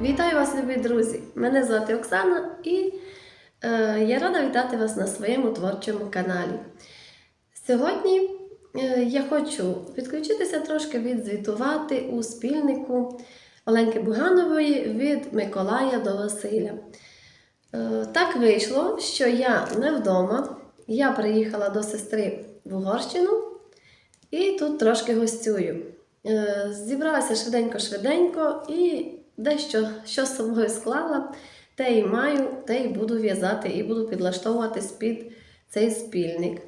Вітаю вас, любі друзі! Мене звати Оксана і е, я рада вітати вас на своєму творчому каналі. Сьогодні е, я хочу підключитися трошки відзвітувати у спільнику Оленки Буганової від Миколая до Василя. Е, так вийшло, що я не вдома. Я приїхала до сестри в Угорщину і тут трошки гостюю. Е, Зібралася швиденько-швиденько і дещо що з собою склала, те і маю, те і буду в'язати, і буду підлаштовуватись під цей спільник.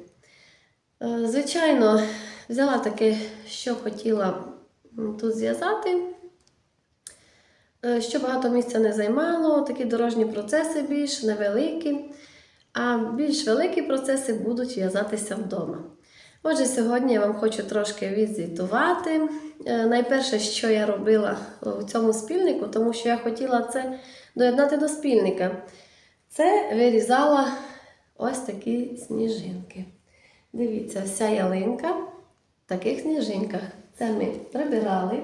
Е, Звичайно, взяла таке, що хотіла тут зв'язати. Е, Що багато місця не займало, такі дорожні процеси більш невеликі, а більш великі процеси будуть в'язатися вдома. Отже, сьогодні я вам хочу трошки відзвітувати. Е, Найперше, що я робила у цьому спільнику, тому що я хотіла це доєднати до спільника, це вирізала ось такі сніжинки. Дивіться, вся ялинка в таких сніжинках. Це ми прибирали.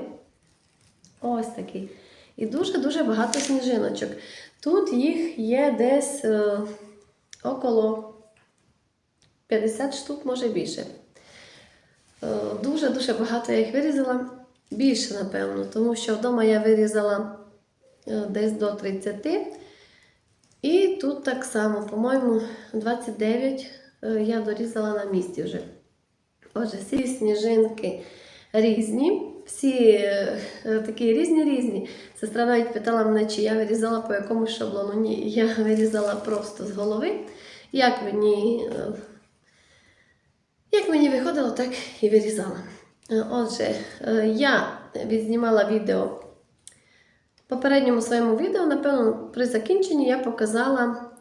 Ось такі. І дуже-дуже багато сніжиночок. Тут їх є десь е, около 50 штук, може більше. Дуже-дуже багато я їх вирізала. Більше, напевно, тому що вдома я вирізала е, десь до 30. І тут так само, по-моєму, 29 е, я дорізала на місці вже. Отже, всі сніжинки різні, всі е, такі різні-різні. Сестра навіть питала мене, чи я вирізала по якомусь шаблону. Ні, я вирізала просто з голови. Як мені, як мені виходило, так і вирізала. Е, Отже, е, я відзнімала відео. В попередньому своєму відео, напевно, при закінченні я показала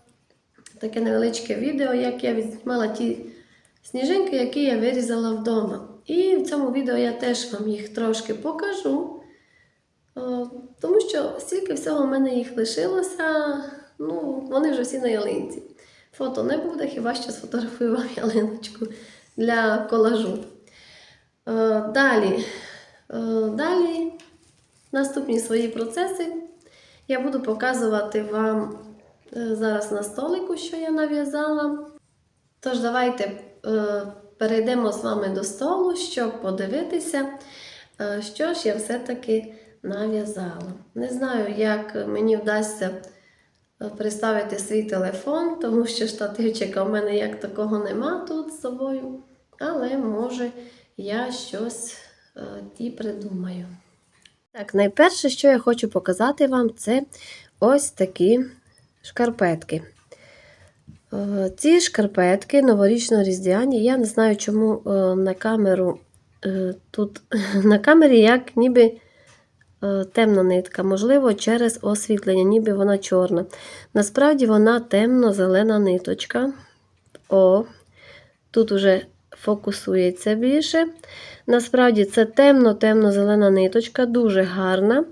таке невеличке відео, як я відзнімала ті сніжинки, які я вирізала вдома. І в цьому відео я теж вам їх трошки покажу. Е, Тому що стільки всього в мене їх лишилося, ну, вони вже всі на ялинці. Фото не буде, хіба що сфотографую вам ялиночку для колажу. Е, Далі, е, далі наступні свої процеси я буду показувати вам е, зараз на столику, що я нав'язала. Тож, давайте перейдемо з вами до столу, щоб подивитися, що ж я все-таки нав'язала. Не знаю, як мені вдасться приставити свій телефон, тому що штативчика в мене як такого нема тут з собою. Але може я щось е, і придумаю. Так, найперше, що я хочу показати вам, це ось такі шкарпетки. Е, Ці шкарпетки новорічно-різдвяні. Я не знаю, чому е, на камеру тут на камері як ніби темна нитка, можливо, через освітлення, ніби вона чорна. Насправді вона темно-зелена ниточка. О, тут уже фокусується більше. Насправді це темно-темно-зелена ниточка, дуже гарна.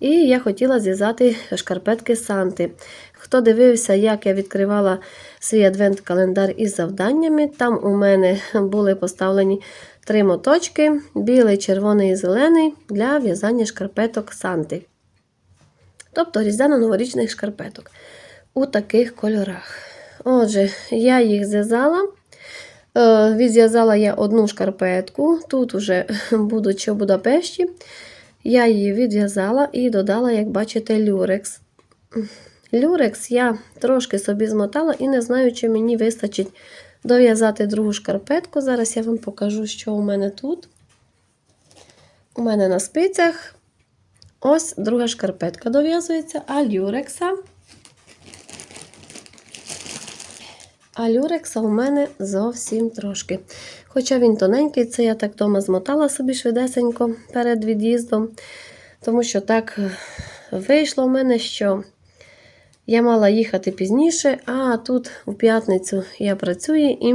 І я хотіла зв'язати шкарпетки Санти. Хто дивився, як я відкривала свій адвент-календар із завданнями, там у мене були поставлені три моточки: білий, червоний і зелений для в'язання шкарпеток Санти. Тобто різдвяно-новорічних шкарпеток у таких кольорах. Отже, я їх зв'язала. Е, Відв'язала я одну шкарпетку, тут уже будучи в Будапешті, я її відв'язала і додала, як бачите, люрекс. Люрекс я трошки собі змотала і не знаю, чи мені вистачить дов'язати другу шкарпетку. Зараз я вам покажу, що у мене тут. У мене на спицях ось друга шкарпетка дов'язується, а люрекса. А люрекса у мене зовсім трошки. Хоча він тоненький, це я так вдома змотала собі швидесенько перед від'їздом, тому що так вийшло в мене, що я мала їхати пізніше, а тут у п'ятницю я працюю і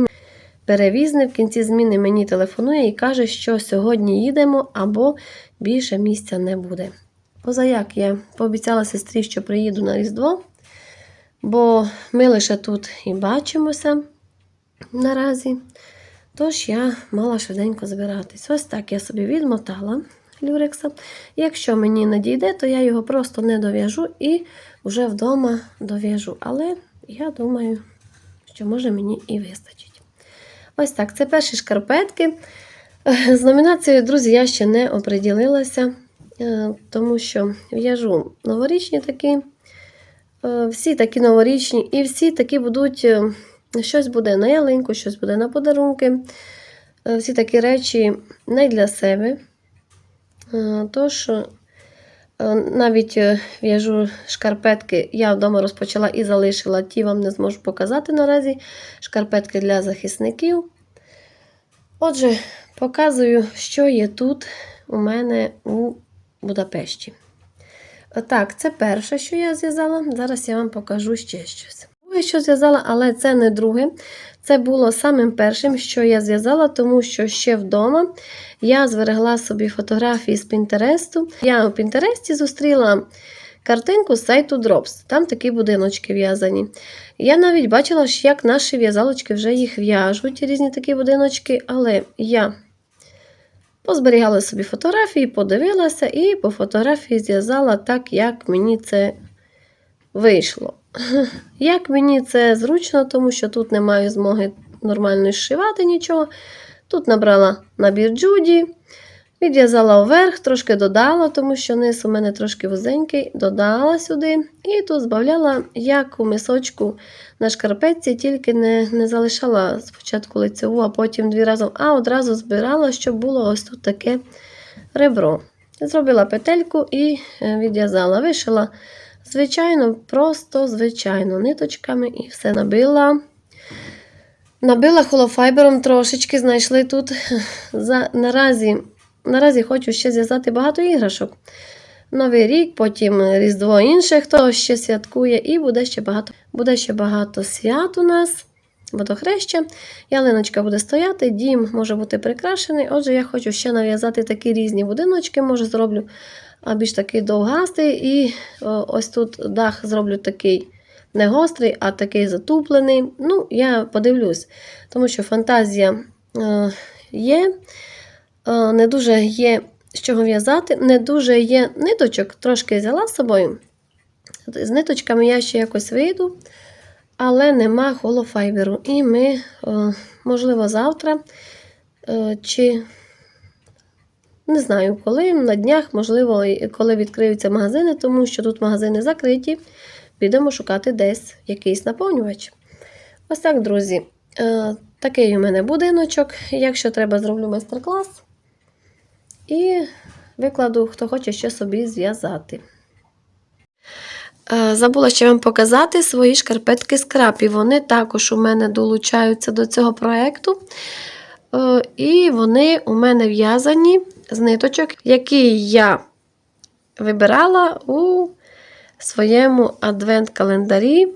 перевізник в кінці зміни мені телефонує і каже, що сьогодні їдемо або більше місця не буде. Позаяк я пообіцяла сестрі, що приїду на Різдво, бо ми лише тут і бачимося наразі. Тож я мала швиденько збиратись. Ось так я собі відмотала люрекса. Якщо мені не дійде, то я його просто не дов'яжу і вже вдома дов'яжу. Але я думаю, що може мені і вистачить. Ось так, це перші шкарпетки. З номінацією, друзі, я ще не оприділилася, е, тому що в'яжу новорічні такі, е, всі такі новорічні, і всі такі будуть, е, щось буде на ялинку, щось буде на подарунки. Всі такі речі не для себе. Е, Тож, е, навіть е, в'яжу шкарпетки, я вдома розпочала і залишила, ті вам не зможу показати наразі. Шкарпетки для захисників. Отже, показую, що є тут у мене у Будапешті. Так, це перше, що я зв'язала. Зараз я вам покажу ще щось. Що зв'язала, але це не друге. Це було самим першим, що я зв'язала, тому що ще вдома я зберегла собі фотографії з Пінтересту. Я у Пінтересті зустріла картинку з сайту Drops. Там такі будиночки в'язані. Я навіть бачила, як наші в'язалочки вже їх в'яжуть, різні такі будиночки, але я позберігала собі фотографії, подивилася і по фотографії зв'язала так, як мені це вийшло. Як мені це зручно, тому що тут не маю змоги нормально зшивати нічого. Тут набрала набір джуді, відв'язала вверх, трошки додала, тому що низ у мене трошки вузенький, додала сюди і тут збавляла, як у мисочку на шкарпетці, тільки не, не залишала спочатку лицеву, а потім дві разом, а одразу збирала, щоб було ось тут таке ребро. Зробила петельку і е, відв'язала, вишила. Звичайно, просто звичайно, ниточками і все набила. Набила холофайбером трошечки, знайшли тут. За, наразі, наразі хочу ще зв'язати багато іграшок. Новий рік, потім Різдво інше, хто ще святкує, і буде ще багато, буде ще багато свят у нас. Водохреща. Ялиночка буде стояти, дім може бути прикрашений. Отже, я хочу ще нав'язати такі різні будиночки, може зроблю більш такий довгастий. І ось тут дах зроблю такий не гострий, а такий затуплений. Ну, я подивлюсь, тому що фантазія е, є, е, не дуже є з чого в'язати, не дуже є ниточок, трошки взяла з собою. З ниточками я ще якось вийду, але нема холофайберу. І ми, е, можливо, завтра е, чи не знаю коли, на днях, можливо, коли відкриються магазини, тому що тут магазини закриті, підемо шукати десь якийсь наповнювач. Ось так, друзі. Е, Такий у мене будиночок. Якщо треба, зроблю майстер-клас. І викладу, хто хоче ще собі зв'язати. Е, Забула ще вам показати свої шкарпетки з крапі. Вони також у мене долучаються до цього проєкту. Е, І вони у мене в'язані з ниточок, які я вибирала у своєму адвент-календарі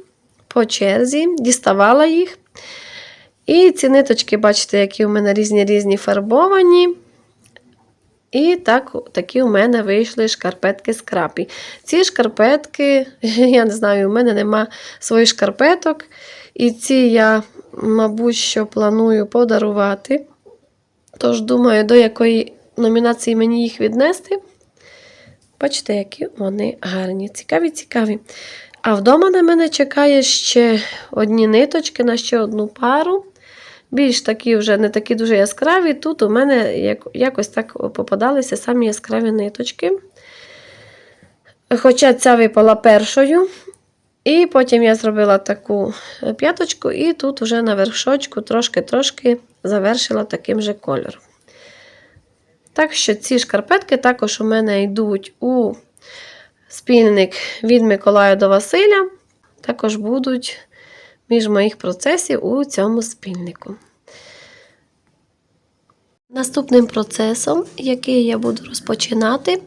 по черзі, діставала їх. І ці ниточки, бачите, які у мене різні різні фарбовані. І так, такі у мене вийшли шкарпетки з крапі. Ці шкарпетки, я не знаю, у мене нема своїх шкарпеток. І ці я, мабуть, що планую подарувати. Тож, думаю, до якої номінації мені їх віднести. Бачите, які вони гарні, цікаві, цікаві. А вдома на мене чекає ще одні ниточки на ще одну пару. Більш такі вже не такі дуже яскраві. Тут у мене як, якось так попадалися самі яскраві ниточки. Хоча ця випала першою. І потім я зробила таку п'яточку, і тут вже на вершочку трошки-трошки завершила таким же кольором. Так що ці шкарпетки також у мене йдуть у спільник від Миколая до Василя. Також будуть між моїх процесів у цьому спільнику. Наступним процесом, який я буду розпочинати,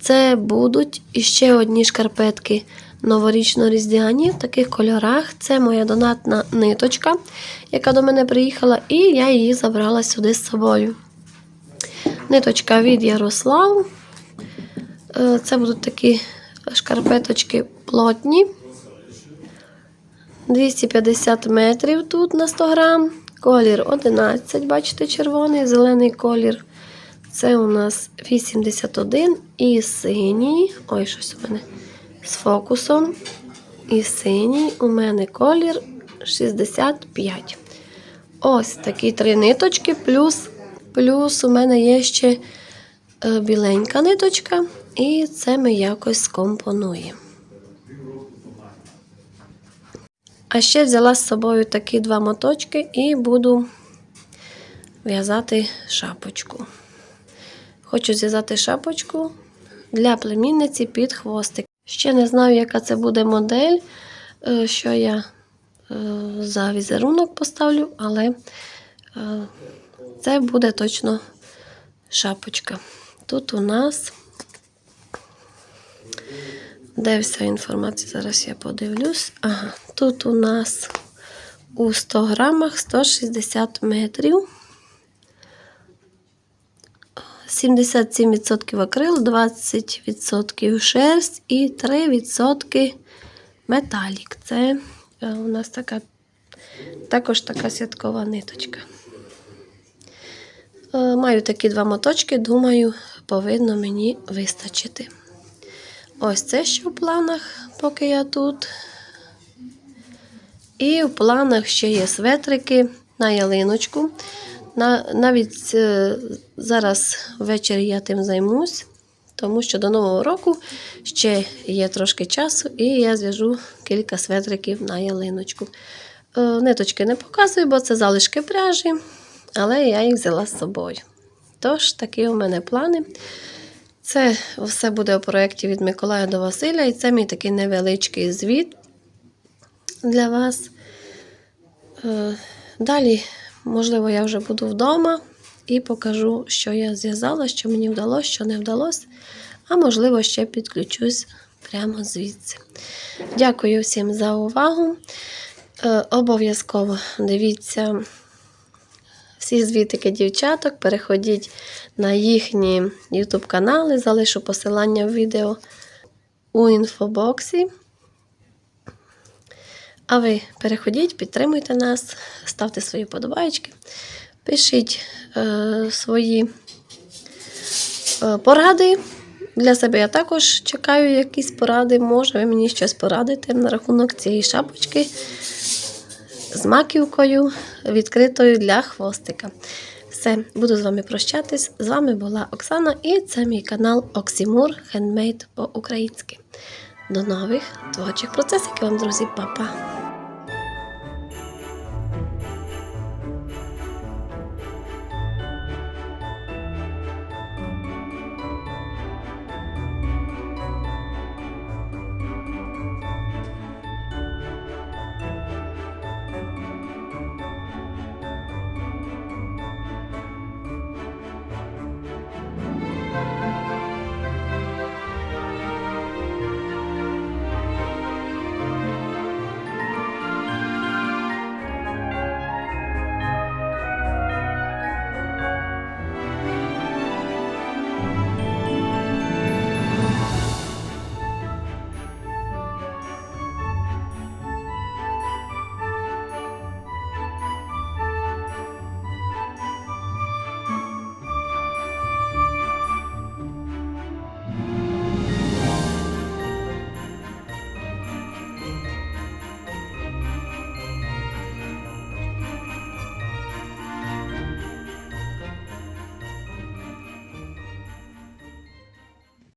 це будуть іще одні шкарпетки новорічно-різдвяні в таких кольорах. Це моя донатна ниточка, яка до мене приїхала, і я її забрала сюди з собою. Ниточка від Ярослав. Е, Це будуть такі шкарпеточки плотні. 250 метрів тут на 100 грам. Колір 11, бачите, червоний, зелений колір Це у нас 81 і синій. Ой, щось у мене з фокусом. І синій у мене колір 65. Ось такі три ниточки, плюс, плюс у мене є ще е, біленька ниточка, і це ми якось скомпонуємо. А ще взяла з собою такі два моточки і буду в'язати шапочку. Хочу зв'язати шапочку для племінниці під хвостик. Ще не знаю, яка це буде модель, е, що я е, за візерунок поставлю, але е, це буде точно шапочка. Тут у нас, де вся інформація, зараз я подивлюсь. Ага, тут у нас у 100 грамах 160 метрів. 77% акрил, 20% шерсть і 3% металік. Це е, у нас така, також така святкова ниточка. Е, Маю такі два моточки, думаю, повинно мені вистачити. Ось це ще в планах, поки я тут. І в планах ще є светрики на ялиночку. На, навіть е, зараз ввечері я тим займусь, тому що до Нового року ще є трошки часу, і я зв'яжу кілька светриків на ялиночку. Е, ниточки не показую, бо це залишки пряжі, але я їх взяла з собою. Тож, такі у мене плани. Це все буде у проєкті від Миколая до Василя, і це мій такий невеличкий звіт для вас. Е, Далі, можливо, я вже буду вдома і покажу, що я зв'язала, що мені вдалося, що не вдалося. А можливо, ще підключусь прямо звідси. Дякую всім за увагу. Е, Обов'язково дивіться всі звітики дівчаток, переходіть на їхні YouTube канали, залишу посилання в відео у інфобоксі. А ви переходіть, підтримуйте нас, ставте свої подобайки, пишіть е, свої е, поради. Для себе я також чекаю якісь поради. Може, ви мені щось порадите на рахунок цієї шапочки з маківкою відкритою для хвостика. Все, буду з вами прощатись. З вами була Оксана і це мій канал Оксімур Хендмейд по-українськи. До нових творчих процесів вам, друзі, Па-па!